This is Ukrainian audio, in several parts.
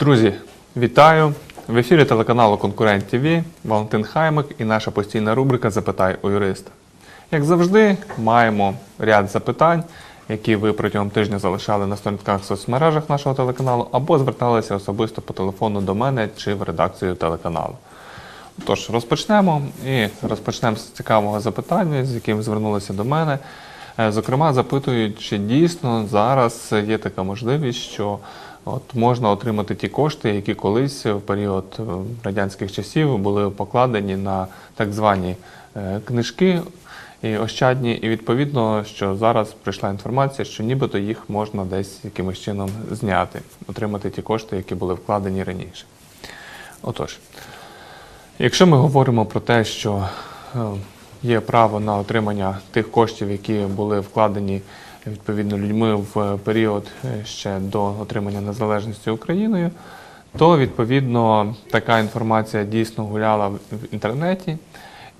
Друзі, вітаю! В ефірі телеканалу Конкурент ТВ Валентин Хаймик і наша постійна рубрика Запитай у юриста. Як завжди, маємо ряд запитань, які ви протягом тижня залишали на сторінках в соцмережах нашого телеканалу, або зверталися особисто по телефону до мене чи в редакцію телеканалу. Тож розпочнемо і розпочнемо з цікавого запитання, з яким звернулися до мене. Е, Зокрема, запитують, чи дійсно зараз є така можливість, що от можна отримати ті кошти, які колись в період е, радянських часів були покладені на так звані е, книжки і ощадні, і відповідно, що зараз прийшла інформація, що нібито їх можна десь якимось чином зняти, отримати ті кошти, які були вкладені раніше. Отож. Якщо ми говоримо про те, що е, є право на отримання тих коштів, які були вкладені відповідно людьми в період е, ще до отримання незалежності Україною, то відповідно така інформація дійсно гуляла в інтернеті.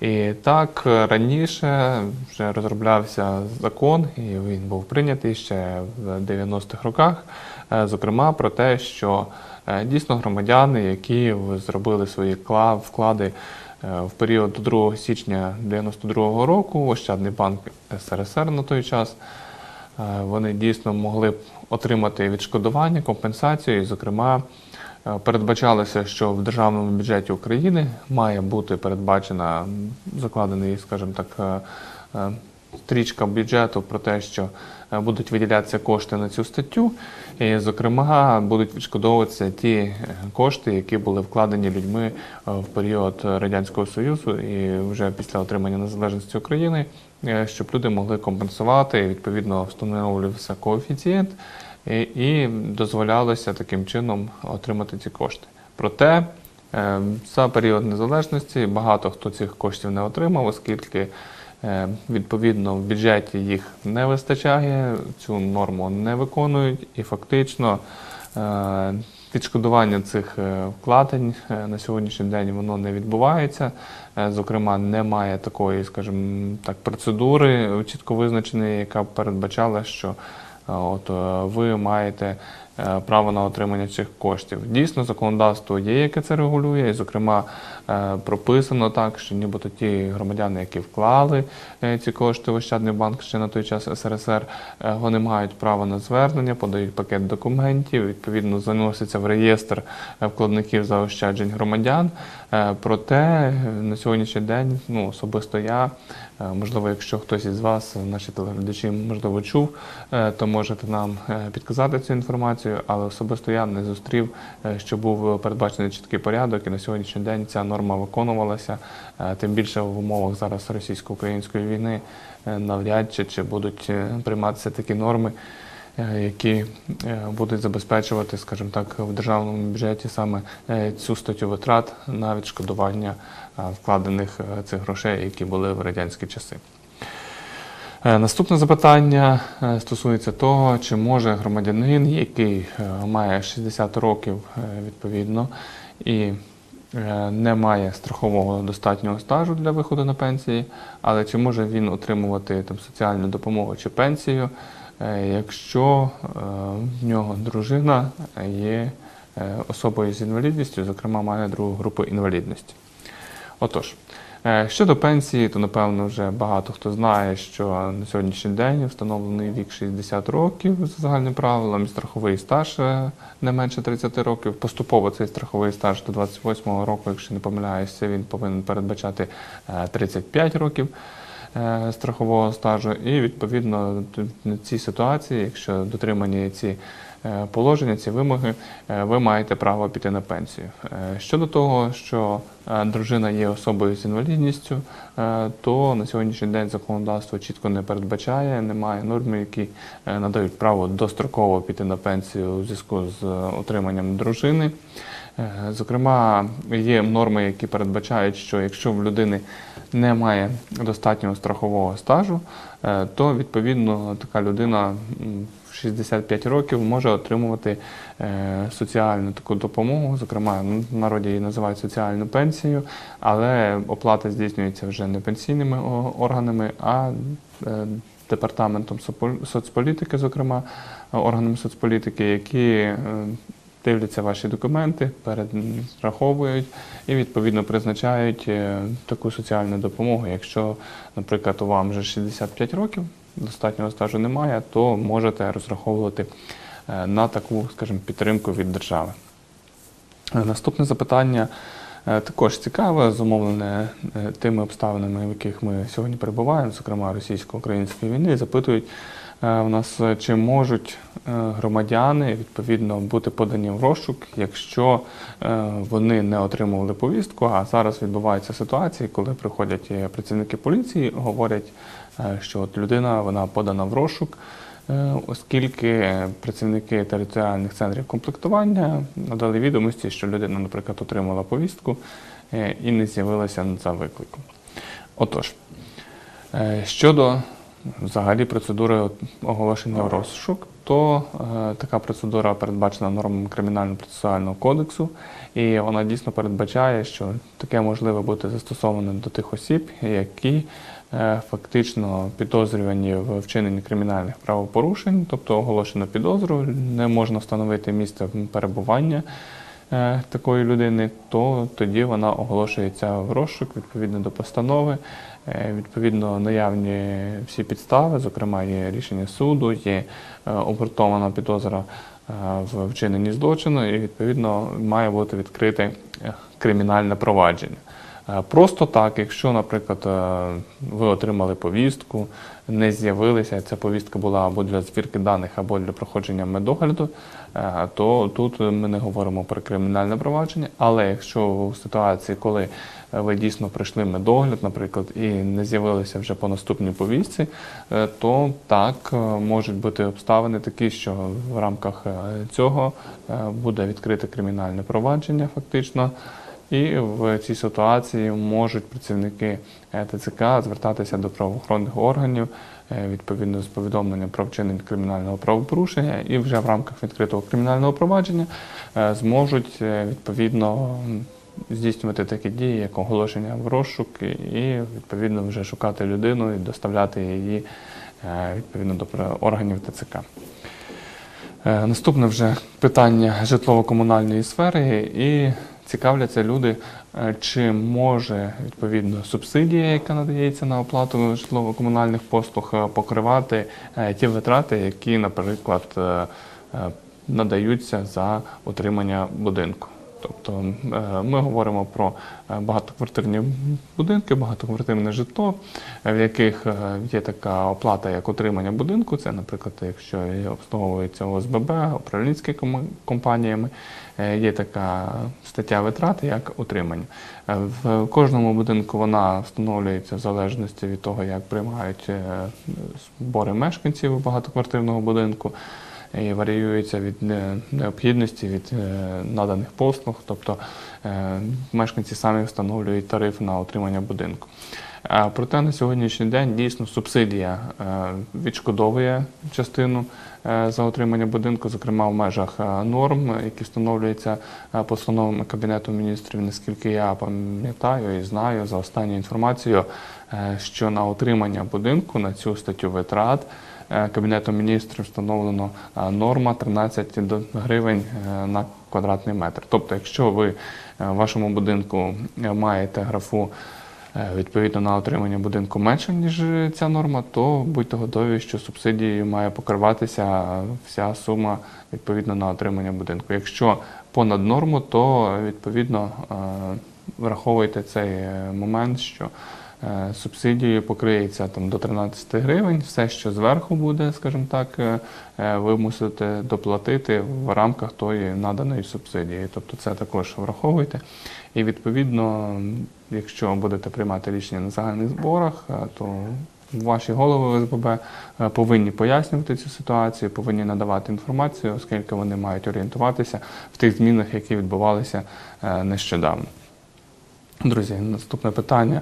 І так е, раніше вже розроблявся закон, і він був прийнятий ще в 90-х роках. е, Зокрема, про те, що е, дійсно громадяни, які зробили свої вклади е, в період до 2 січня 92-го року, Ощадний банк СРСР на той час, е, вони дійсно могли б отримати відшкодування, компенсацію, і, зокрема, Е, Передбачалося, що в державному бюджеті України має бути передбачена закладений, скажімо так, е, е, стрічка бюджету про те, що е, будуть виділятися кошти на цю статтю, і, зокрема, будуть відшкодовуватися ті е, кошти, які були вкладені людьми е, в період Радянського Союзу і вже після отримання незалежності України, е, щоб люди могли компенсувати, відповідно встановлювався коефіцієнт і, і дозволялося таким чином отримати ці кошти. Проте е, за період незалежності багато хто цих коштів не отримав, оскільки е, відповідно в бюджеті їх не вистачає, цю норму не виконують, і фактично е, відшкодування цих е, вкладень е, на сьогоднішній день воно не відбувається. Е, Зокрема, немає такої, скажімо так, процедури чітко визначеної, яка передбачала, що От ви маєте право на отримання цих коштів. Дійсно, законодавство є, яке це регулює, і, зокрема, прописано так, що нібито ті громадяни, які вклали е, ці кошти в Ощадний банк ще на той час СРСР, е, вони мають право на звернення, подають пакет документів, відповідно заносяться в реєстр е, вкладників заощаджень громадян. Е, Проте е, на сьогоднішній день, ну особисто я, е, можливо, якщо хтось із вас, наші телеглядачі, можливо, чув, е, то можете нам е, підказати цю інформацію, але особисто я не зустрів, е, що був передбачений чіткий порядок, і на сьогоднішній день ця норма виконувалася. Е, Тим більше в умовах зараз російсько-української війни е, навряд чи, чи будуть е, прийматися такі норми. Які будуть забезпечувати, скажімо так, в державному бюджеті саме цю статтю витрат на відшкодування вкладених цих грошей, які були в радянські часи. Наступне запитання стосується того, чи може громадянин, який має 60 років відповідно і не має страхового достатнього стажу для виходу на пенсії, але чи може він отримувати там соціальну допомогу чи пенсію, е, якщо е, в нього дружина є е, особою з інвалідністю, зокрема має другу групу інвалідності. Отож, е, щодо пенсії, то напевно вже багато хто знає, що на сьогоднішній день встановлений вік 60 років за загальним правилом, і страховий стаж е, не менше 30 років. Поступово цей страховий стаж до 28 року, якщо не помиляюся, він повинен передбачати е, 35 років е, страхового стажу. І відповідно в цій ситуації, якщо дотримані ці е, положення, ці вимоги, е, ви маєте право піти на пенсію. Е, Щодо того, що е, дружина є особою з інвалідністю, е, то на сьогоднішній день законодавство чітко не передбачає, немає норм, які е, надають право достроково піти на пенсію у зв'язку з е, отриманням дружини. Е, Зокрема, є норми, які передбачають, що якщо в людини немає достатнього страхового стажу, е, то відповідно така людина в 65 років може отримувати е, соціальну таку допомогу. Зокрема, ну, в народі її називають соціальну пенсію, але оплата здійснюється вже не пенсійними органами, а е, департаментом соцполітики, зокрема, органами соцполітики, які е, дивляться ваші документи, перераховують і відповідно призначають таку соціальну допомогу. Якщо, наприклад, у вам вже 65 років, достатнього стажу немає, то можете розраховувати е, на таку, скажімо, підтримку від держави. Е, Наступне запитання е, також цікаве, зумовлене тими обставинами, в яких ми сьогодні перебуваємо, зокрема російсько-української війни, запитують в нас, чи можуть громадяни відповідно бути подані в розшук, якщо вони не отримували повістку. А зараз відбуваються ситуації, коли приходять працівники поліції, говорять, що от людина вона подана в розшук. Е, Оскільки працівники територіальних центрів комплектування надали відомості, що людина, наприклад, отримала повістку е, і не з'явилася за викликом. Отож, е, щодо взагалі процедури оголошення в розшук, то е, така процедура передбачена нормами Кримінального процесуального кодексу, і вона дійсно передбачає, що таке можливо бути застосоване до тих осіб, які е, фактично підозрювані в вчиненні кримінальних правопорушень, тобто оголошено підозру, не можна встановити місце перебування е, такої людини, то тоді вона оголошується в розшук відповідно до постанови. Е, Відповідно, наявні всі підстави, зокрема, є рішення суду, є е, обґрунтована підозра е, в вчиненні злочину, і відповідно має бути відкрите е, кримінальне провадження. Е, Просто так, якщо, наприклад, е, ви отримали повістку, не з'явилися, ця повістка була або для звірки даних, або для проходження медогляду, е, то тут ми не говоримо про кримінальне провадження. Але якщо у ситуації, коли ви дійсно пройшли медогляд, наприклад, і не з'явилися вже по наступній повістці, то так можуть бути обставини такі, що в рамках цього буде відкрите кримінальне провадження, фактично. І в цій ситуації можуть працівники е, ТЦК звертатися до правоохоронних органів е, відповідно з повідомленням про вчинення кримінального правопорушення, і вже в рамках відкритого кримінального провадження е, зможуть відповідно здійснювати такі дії, як оголошення в розшук, і відповідно вже шукати людину і доставляти її відповідно до органів ТЦК. Наступне вже питання житлово-комунальної сфери і цікавляться люди, е, чи може відповідно субсидія, яка надається на оплату житлово-комунальних послуг, е, покривати е, ті витрати, які, наприклад, надаються за утримання будинку. Тобто е, ми говоримо про е, багатоквартирні будинки, багатоквартирне житло, в яких е, є така оплата, як утримання будинку. Це, наприклад, якщо обслуговується ОСББ, управлінськими ком- компаніями, є така стаття витрати, як утримання. Е, В кожному будинку вона встановлюється в залежності від того, як приймають збори мешканців багатоквартирного будинку і варіюється від е, необхідності від е, наданих послуг, тобто е, мешканці самі встановлюють тариф на утримання будинку. Проте на сьогоднішній день дійсно субсидія відшкодовує частину за утримання будинку, зокрема в межах норм, які встановлюються постановами Кабінету міністрів, наскільки я пам'ятаю і знаю за останньою інформацією, е, що на утримання будинку на цю статтю витрат Кабінетом міністрів встановлено е, норма 13 до- гривень е, на квадратний метр. Тобто, якщо ви е, в вашому будинку е, маєте графу е, відповідно на отримання будинку менше, ніж ця норма, то будьте готові, що субсидією має покриватися е, вся сума відповідно на отримання будинку. Якщо понад норму, то е, відповідно е, враховуйте цей е, момент, що е, субсидією покриється там до 13 гривень. Все, що зверху буде, скажімо так, е, е, ви мусите доплатити в рамках тої наданої субсидії. Тобто це також враховуйте. І відповідно, якщо будете приймати рішення на загальних зборах, е, то ваші голови ОСББ е, повинні пояснювати цю ситуацію, повинні надавати інформацію, оскільки вони мають орієнтуватися в тих змінах, які відбувалися е, нещодавно. Друзі, наступне питання.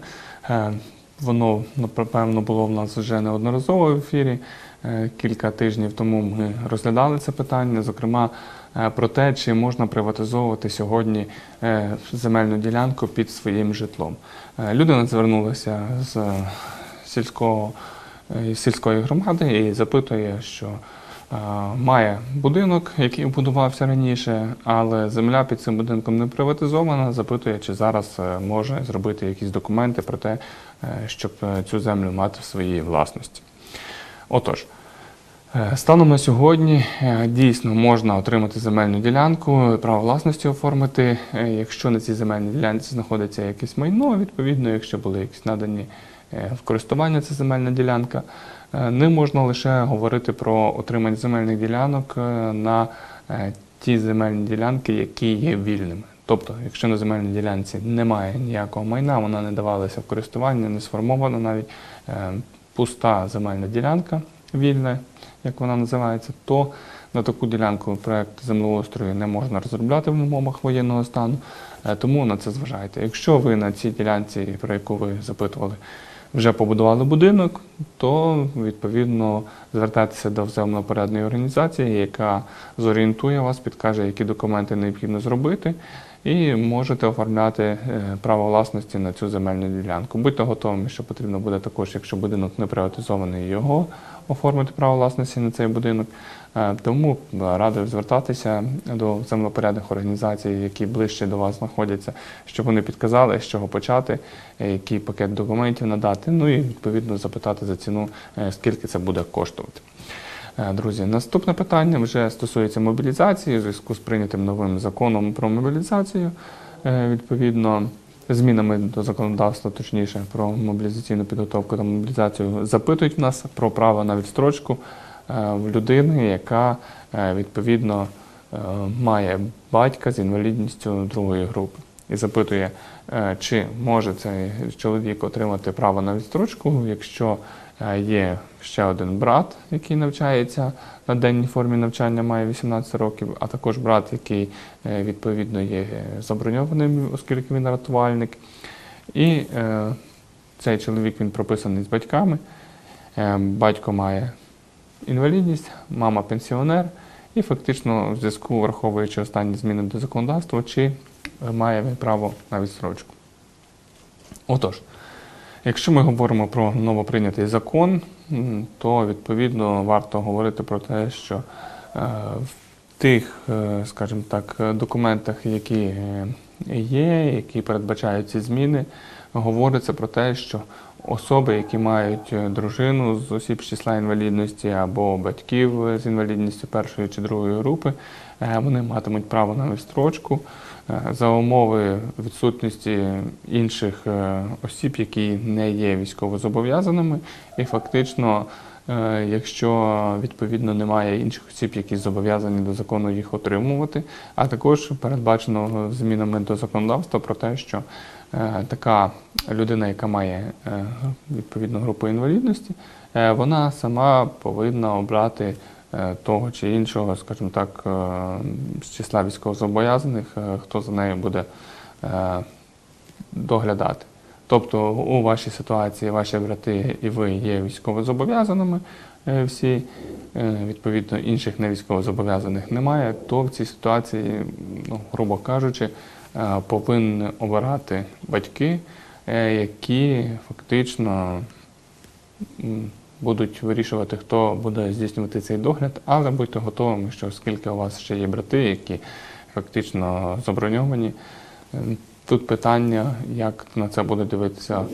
Е, Воно напевно було в нас вже неодноразово в ефірі. Е, Кілька тижнів тому ми розглядали це питання, зокрема е, про те, чи можна приватизовувати сьогодні земельну ділянку під своїм житлом. Людина звернулася з сільського, сільської громади і запитує, що має будинок, який будувався раніше, але земля під цим будинком не приватизована. Запитує, чи зараз е, може зробити якісь документи про те, е, щоб е, цю землю мати в своїй власності. Отож, е, станом на сьогодні е, дійсно можна отримати земельну ділянку, право власності оформити, е, якщо на цій земельній ділянці знаходиться якесь майно, відповідно, якщо були якісь надані е, в користування ця земельна ділянка. Е, Не можна лише говорити про отримання земельних ділянок е, на е, ті земельні ділянки, які є вільними. Тобто, якщо на земельній ділянці немає ніякого майна, вона не давалася в користування, не сформована навіть е, пуста земельна ділянка вільна, як вона називається, то на таку ділянку проект землеустрою не можна розробляти в умовах воєнного стану, е, тому на це зважайте. Якщо ви на цій ділянці, про яку ви запитували, вже побудували будинок, то відповідно звертатися до взаємнопорядної організації, яка зорієнтує вас, підкаже, які документи необхідно зробити, і можете оформляти е, право власності на цю земельну ділянку. Будьте готовими, що потрібно буде також, якщо будинок не приватизований, його оформити право власності на цей будинок. Е, Тому радив звертатися до землепорядних організацій, які ближче до вас знаходяться, щоб вони підказали, з чого почати, е, який пакет документів надати, ну і відповідно запитати за ціну, е, скільки це буде коштувати. Друзі, наступне питання вже стосується мобілізації у зв'язку з прийнятим новим законом про мобілізацію. Відповідно, змінами до законодавства, точніше, про мобілізаційну підготовку та мобілізацію, запитують в нас про право на відстрочку е, в людини, яка е, відповідно е, має батька з інвалідністю другої групи. І запитує, чи може цей чоловік отримати право на відстрочку, якщо є ще один брат, який навчається на денній формі навчання, має 18 років, а також брат, який е, відповідно є заброньованим, оскільки він рятувальник. І е, цей чоловік він прописаний з батьками. Е, батько має інвалідність, мама пенсіонер, і фактично в зв'язку, враховуючи останні зміни до законодавства, чи е, має він право на відстрочку. Отож, якщо ми говоримо про новоприйнятий закон, то відповідно варто говорити про те, що е, в тих, е, скажімо так, документах, які е, є, які передбачають ці зміни, говориться про те, що особи, які мають дружину з осіб з числа інвалідності або батьків з інвалідністю першої чи другої групи, вони матимуть право на відстрочку за умови відсутності інших е, осіб, які не є військовозобов'язаними, і фактично. е, Якщо відповідно немає інших осіб, які зобов'язані до закону їх отримувати, а також передбачено змінами до законодавства про те, що е, така людина, яка має е, відповідну групу інвалідності, е, вона сама повинна обрати е, того чи іншого, скажімо так, е, з числа військовозобов'язаних, е, хто за нею буде е, доглядати. Тобто у вашій ситуації ваші брати і ви є військовозобов'язаними е, всі, е, відповідно інших не військовозобов'язаних немає, то в цій ситуації, ну, грубо кажучи, е, повинні обирати батьки, е, які фактично будуть вирішувати, хто буде здійснювати цей догляд, але будьте готовими, що оскільки у вас ще є брати, які фактично заброньовані, е, тут питання, як на це будуть дивитися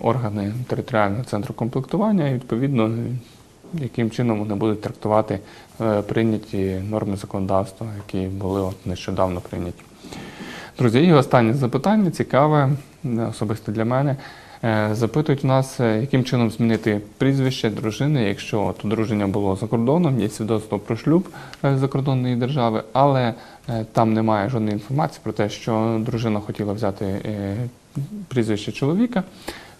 органи територіального центру комплектування, і відповідно, яким чином вони будуть трактувати е, прийняті норми законодавства, які були от нещодавно прийняті. Друзі, і останнє запитання цікаве, е, особисто для мене. Е, Запитують у нас, е, яким чином змінити прізвище дружини, якщо от одруження було за кордоном, є свідоцтво про шлюб е, закордонної держави, але там немає жодної інформації про те, що дружина хотіла взяти прізвище чоловіка.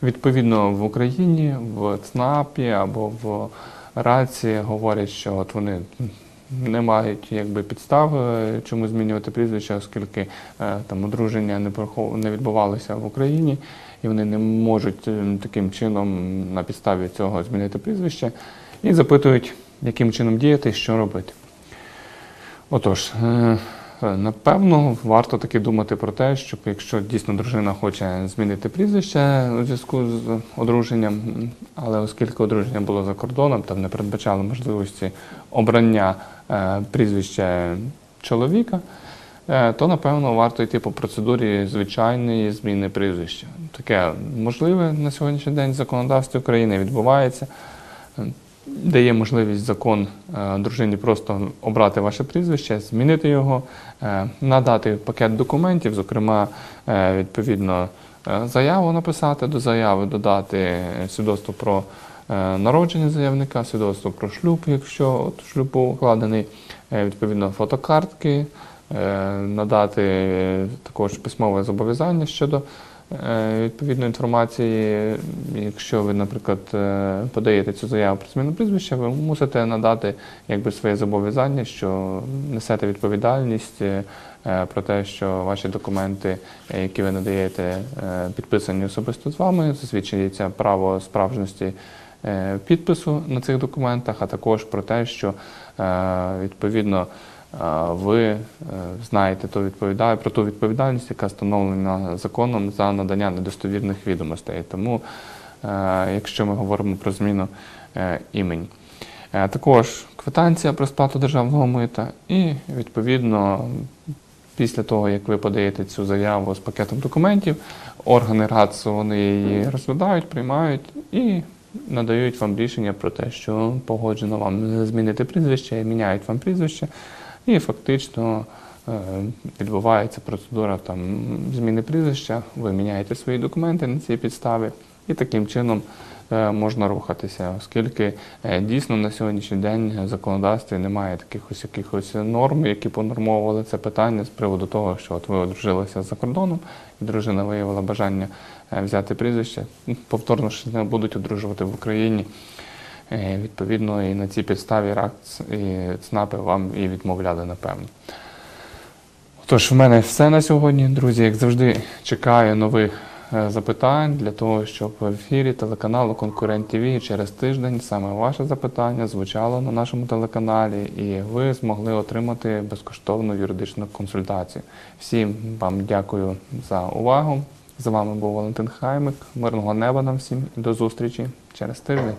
Відповідно, в Україні, в ЦНАПі або в РАЦі говорять, що от вони не мають якби підстав, чому змінювати прізвище, оскільки там одруження не не відбувалося в Україні, і вони не можуть е, таким чином на підставі цього змінити прізвище, і запитують, яким чином діяти що робити. Отож, е, Напевно, варто таки думати про те, щоб якщо дійсно дружина хоче змінити прізвище у зв'язку з одруженням, але оскільки одруження було за кордоном, там не передбачало можливості обрання е, прізвища чоловіка, то напевно варто йти по процедурі звичайної зміни прізвища. Таке можливе на сьогоднішній день в законодавстві України відбувається. Е, Дає можливість закон е, дружині просто обрати ваше прізвище, змінити його, е, надати пакет документів, зокрема, е, відповідно, е, заяву написати до заяви, додати е, свідоцтво про е, народження заявника, свідоцтво про шлюб, якщо от шлюб укладений, е, відповідно, фотокартки, е, надати е, також письмове зобов'язання щодо е, відповідної інформації. Якщо ви, наприклад, е, подаєте цю заяву про зміну прізвища, ви мусите надати якби своє зобов'язання, що несете відповідальність е, е, про те, що ваші документи, е, які ви надаєте, е, підписані особисто з вами, засвідчується право справжності е, підпису на цих документах, а також про те, що е, відповідно е, ви е, знаєте ту відповідальність, про ту відповідальність, яка встановлена законом за надання недостовірних відомостей. Тому, е, якщо ми говоримо про зміну е, імені. Також квитанція про сплату державного мита і відповідно. Після того, як ви подаєте цю заяву з пакетом документів, органи РАЦУ вони її розглядають, приймають і надають вам рішення про те, що погоджено вам змінити прізвище, міняють вам прізвище, і фактично е, відбувається процедура там, зміни прізвища, ви міняєте свої документи на цій підставі, і таким чином е, можна рухатися, оскільки е, дійсно на сьогоднішній день в законодавстві немає таких ось якихось норм, які понормовували це питання з приводу того, що от ви одружилися за кордоном, і дружина виявила бажання взяти прізвище, повторно ж не будуть одружувати в Україні. Е, Відповідно, і на цій підставі РАКЦ і ЦНАПи вам і відмовляли, напевно. Тож, в мене все на сьогодні, друзі. Як завжди, чекаю нових е, запитань для того, щоб в ефірі телеканалу Конкурент ТВ через тиждень саме ваше запитання звучало на нашому телеканалі, і ви змогли отримати безкоштовну юридичну консультацію. Всім вам дякую за увагу. З вами був Валентин Хаймик. Мирного неба нам всім і до зустрічі через тиждень.